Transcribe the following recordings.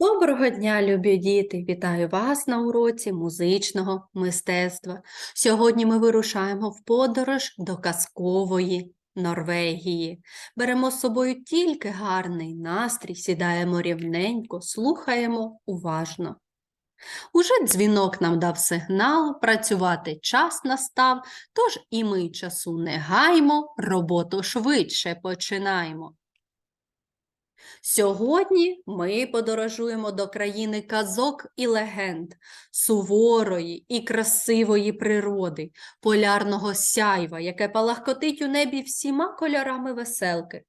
Доброго дня, любі діти! Вітаю вас на уроці музичного мистецтва. Сьогодні ми вирушаємо в подорож до казкової Норвегії. Беремо з собою тільки гарний настрій, сідаємо рівненько, слухаємо уважно. Уже дзвінок нам дав сигнал, працювати час настав, тож і ми часу не гаймо, роботу швидше починаємо. Сьогодні ми подорожуємо до країни казок і легенд, суворої і красивої природи, полярного сяйва, яке палахкотить у небі всіма кольорами веселки,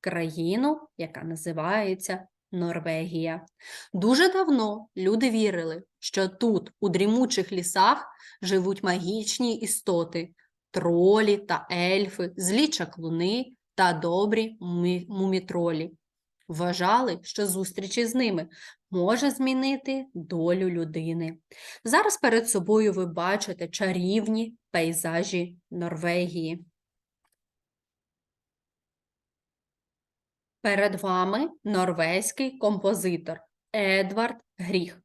країну, яка називається Норвегія. Дуже давно люди вірили, що тут, у дрімучих лісах, живуть магічні істоти, тролі та ельфи, злі чаклуни та добрі мумітролі. Вважали, що зустріч із ними може змінити долю людини. Зараз перед собою ви бачите чарівні пейзажі Норвегії. Перед вами норвезький композитор Едвард Гріх.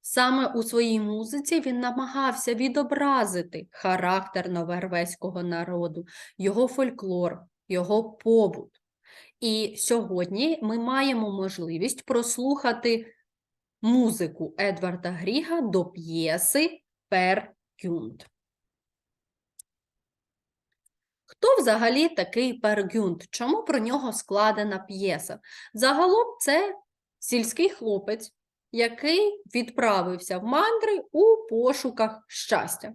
Саме у своїй музиці він намагався відобразити характер норвезького народу, його фольклор, його побут. І сьогодні ми маємо можливість прослухати музику Едварда Гріга до п'єси Пер Гюнд. Хто взагалі такий Пер Гюнд? Чому про нього складена п'єса? Загалом це сільський хлопець, який відправився в мандри у пошуках щастя.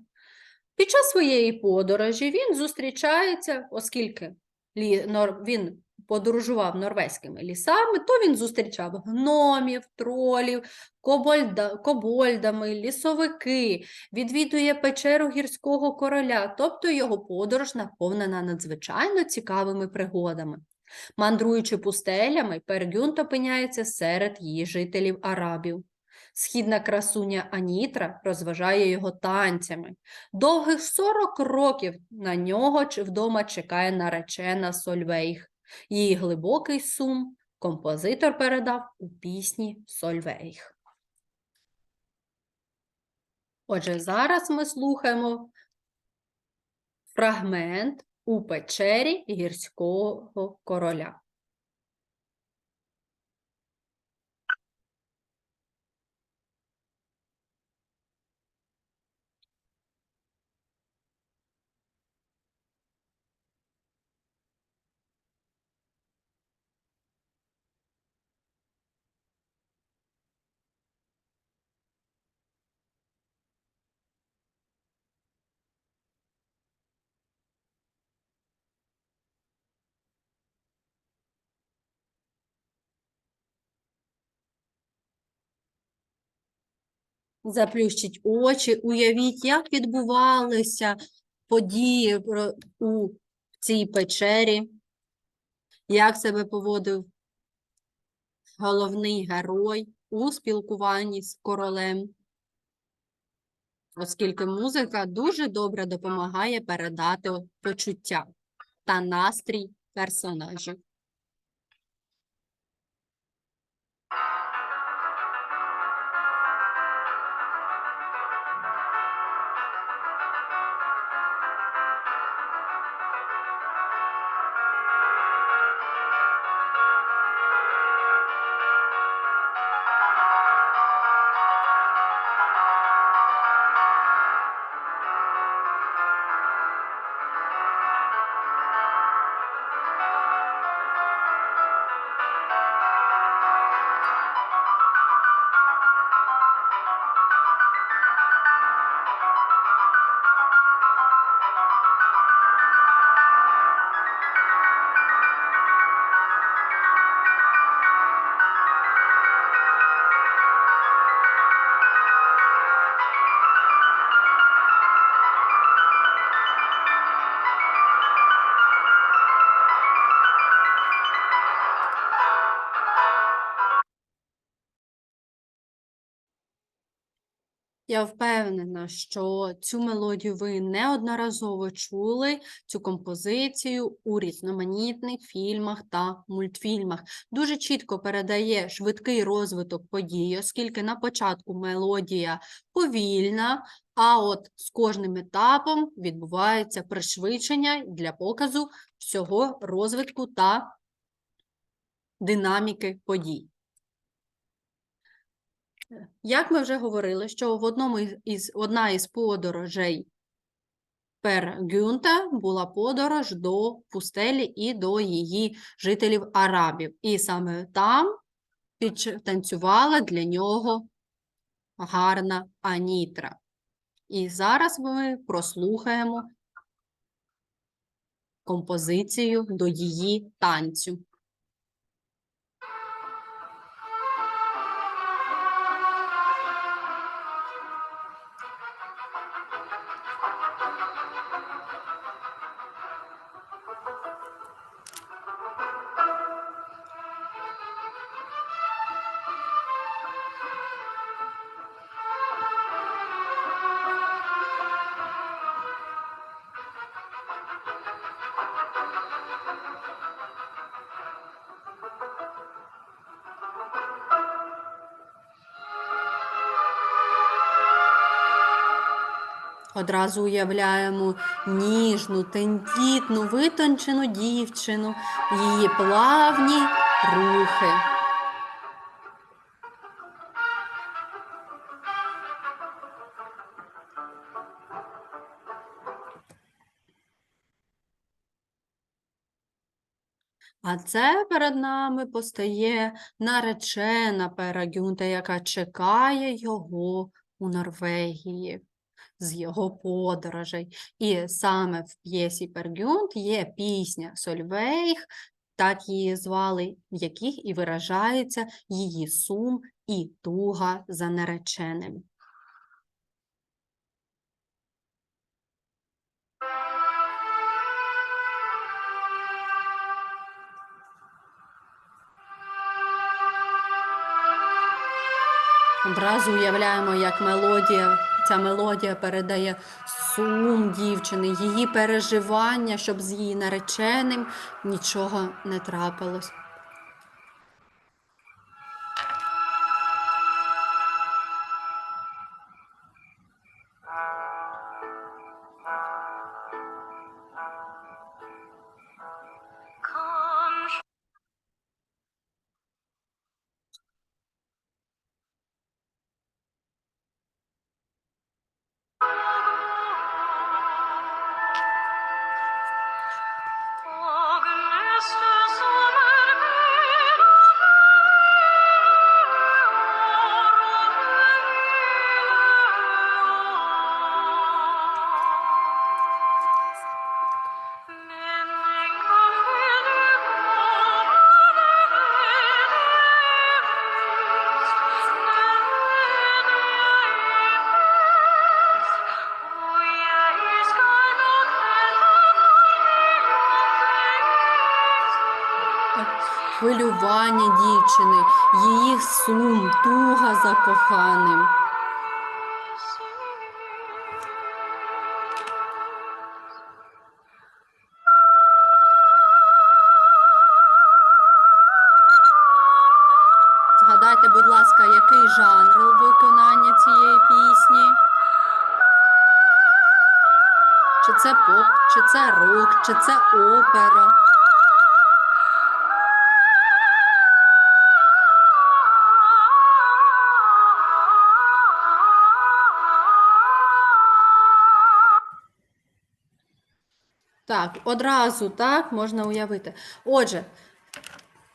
Під час своєї подорожі він зустрічається, оскільки він подорожував норвезькими лісами, то він зустрічав гномів, тролів, кобольда, кобольдами, лісовики, відвідує печеру гірського короля, тобто його подорож наповнена надзвичайно цікавими пригодами. Мандруючи пустелями, Пергюнт опиняється серед її жителів арабів. Східна красуня Анітра розважає його танцями. Довгих 40 років на нього вдома чекає наречена Сольвейг. Її глибокий сум композитор передав у пісні Сольвейг. Отже, зараз ми слухаємо фрагмент у печері гірського короля. Заплющіть очі, уявіть, як відбувалися події у цій печері, як себе поводив головний герой у спілкуванні з королем, оскільки музика дуже добре допомагає передати почуття та настрій персонажів. Я впевнена, що цю мелодію ви неодноразово чули, цю композицію у різноманітних фільмах та мультфільмах. Дуже чітко передає швидкий розвиток подій, оскільки на початку мелодія повільна, а от з кожним етапом відбувається пришвидшення для показу всього розвитку та динаміки подій. Як ми вже говорили, що в одному із- одна із подорожей Пер Гюнта була подорож до пустелі і до її жителів арабів. І саме там танцювала для нього гарна Анітра. І зараз ми прослухаємо композицію до її танцю. Одразу уявляємо ніжну, тендітну, витончену дівчину, її плавні рухи. А це перед нами постає наречена Пера Гюнта, яка чекає його у Норвегії з його подорожей. І саме в п'єсі Пергюнт є пісня Сольвейг, так її звали, в яких і виражається її сум і туга за нареченим. Одразу уявляємо, як мелодія, ця мелодія передає сум дівчини, її переживання, щоб з її нареченим нічого не трапилось. Хвилювання дівчини, її сум, туга за коханим. Згадайте, будь ласка, який жанр виконання цієї пісні? Чи це поп, чи це рок, чи це опера? Так, одразу так можна уявити. Отже,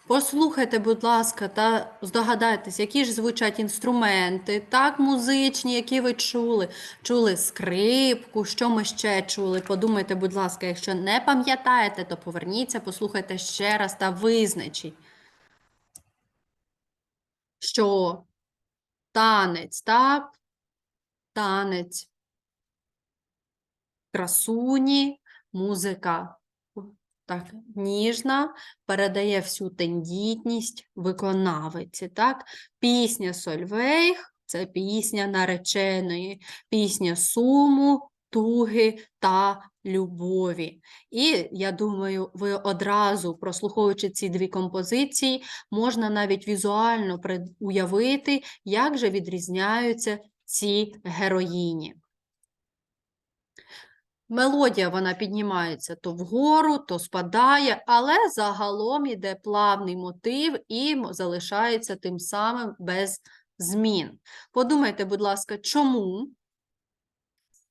послухайте, будь ласка, та здогадайтесь, які ж звучать інструменти, так, музичні, які ви чули. Чули скрипку, що ми ще чули. Подумайте, будь ласка, якщо не пам'ятаєте, то поверніться, послухайте ще раз та визначіть, що танець, так, танець красуні, музика так, ніжна, передає всю тендітність виконавиці. Так? Пісня Сольвейг це пісня нареченої, пісня суму, туги та любові. І я думаю, ви одразу, прослуховуючи ці дві композиції, можна навіть візуально уявити, як же відрізняються ці героїні. Мелодія вона піднімається то вгору, то спадає, але загалом іде плавний мотив і залишається тим самим без змін. Подумайте, будь ласка, чому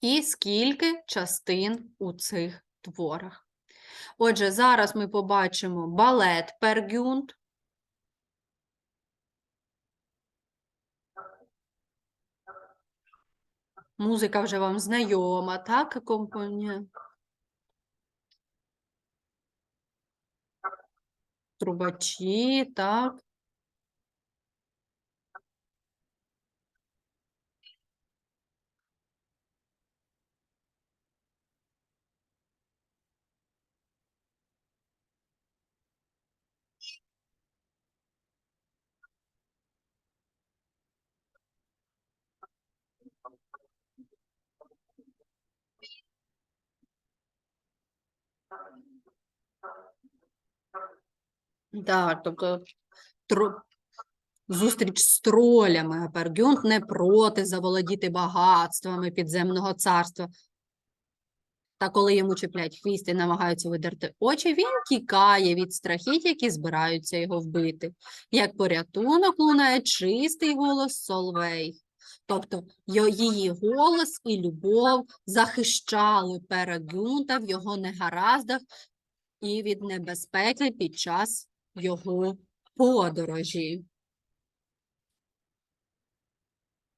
і скільки частин у цих творах. Отже, зараз ми побачимо балет Пергюнд. Музика вже вам знайома, так? компанія? Трубачі, так. Так, тобто тро... зустріч з тролями, а не проти заволодіти багатствами підземного царства. Та коли йому чіплять хвіст і намагаються видерти очі, він тікає від страхіть, які збираються його вбити. Як порятунок лунає чистий голос Солвей. Тобто її голос і любов захищали Перегюнта в його негараздах і від небезпеки під час його подорожі.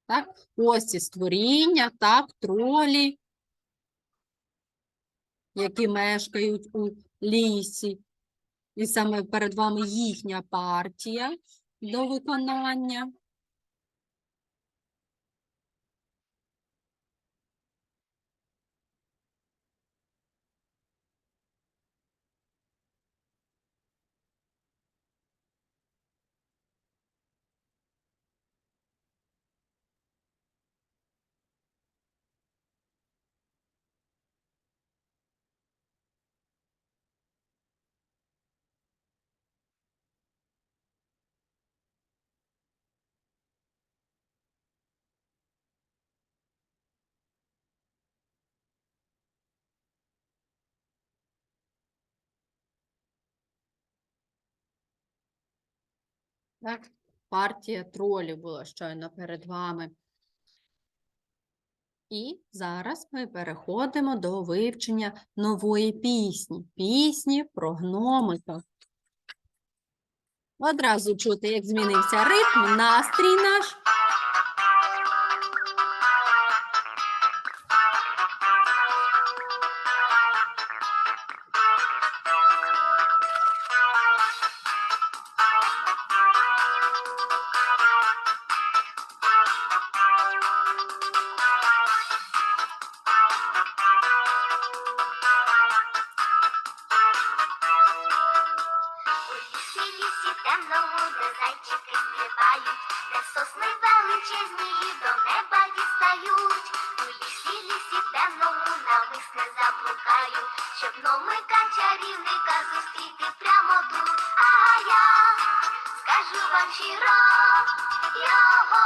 Так, ось ці створіння, так, тролі, які мешкають у лісі. І саме перед вами їхня партія до виконання. Так, партія тролів була щойно перед вами. І зараз ми переходимо до вивчення нової пісні. Пісні про гномика. Одразу чути, як змінився ритм, настрій наш. Щоб гномика чарівника зустріти прямо тут. А я скажу вам щиро його,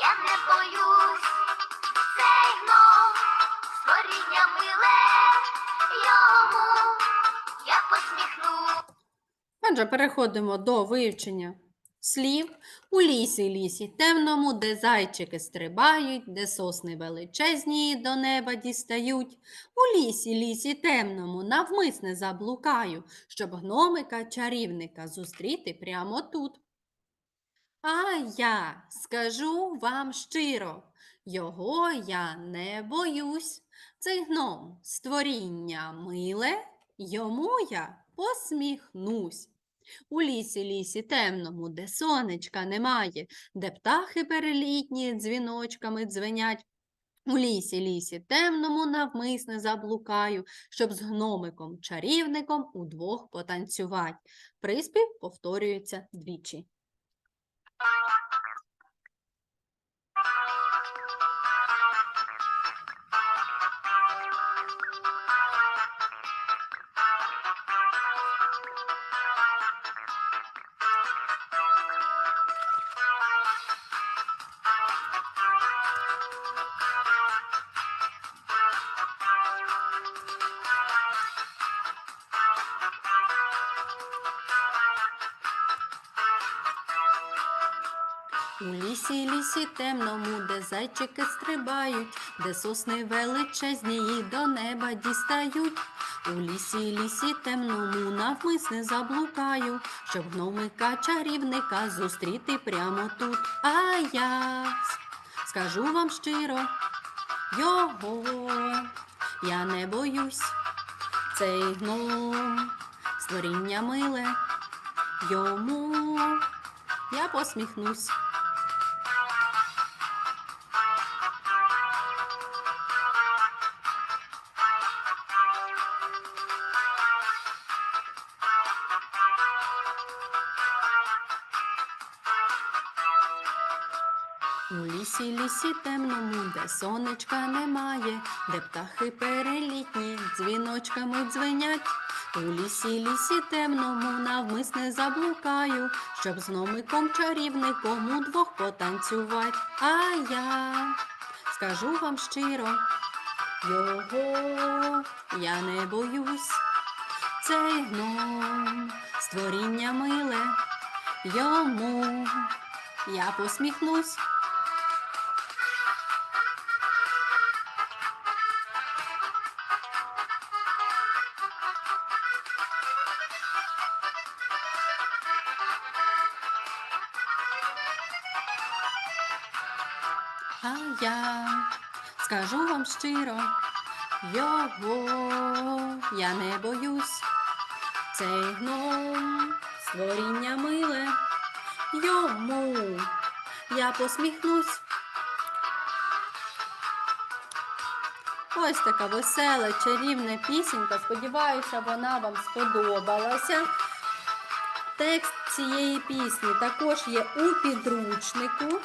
я не боюсь. Цей гном створіння миле йому. Я посміхну. Отже, переходимо до вивчення слів. У лісі, лісі темному, де зайчики стрибають, де сосни величезні до неба дістають. У лісі, лісі темному, навмисне заблукаю, щоб гномика чарівника зустріти прямо тут. А я скажу вам щиро, його я не боюсь. Цей гном створіння миле, йому я посміхнусь. У лісі, лісі темному, де сонечка немає, де птахи перелітні дзвіночками дзвенять. У лісі, лісі темному навмисне заблукаю, щоб з гномиком чарівником удвох потанцювать. Приспів повторюється двічі. У лісі, лісі темному, де зайчики стрибають, де сосни величезні їх до неба дістають. У лісі, лісі темному навмисне заблукаю, щоб гномика чарівника зустріти прямо тут. А я скажу вам щиро, його я не боюсь. Цей гном створіння миле, йому я посміхнусь. У лісі, лісі темному, де сонечка немає, де птахи перелітні дзвіночками дзвенять. У лісі, лісі темному навмисне заблукаю, щоб з гномиком чарівником удвох потанцювать. А я скажу вам щиро, його я не боюсь. Цей гном створіння миле, йому я посміхнусь. Щиро, його я не боюсь. Цей гном створіння миле, йому я посміхнусь. Ось така весела, чарівна пісенька. Сподіваюся, вона вам сподобалася. Текст цієї пісні також є у підручнику.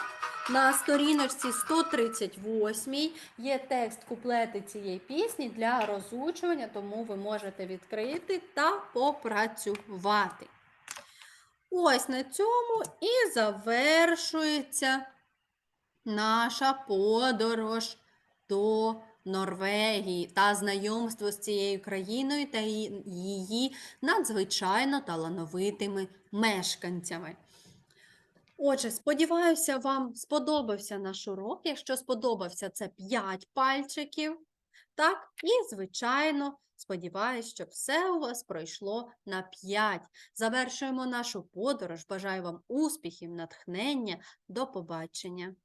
На сторіночці 138 є текст куплети цієї пісні для розучування, тому ви можете відкрити та попрацювати. Ось на цьому і завершується наша подорож до Норвегії та знайомство з цією країною та її- надзвичайно талановитими мешканцями. Отже, сподіваюся, вам сподобався наш урок. Якщо сподобався, це 5 пальчиків. Так, і, звичайно, сподіваюся, що все у вас пройшло на 5. Завершуємо нашу подорож. Бажаю вам успіхів, натхнення. До побачення!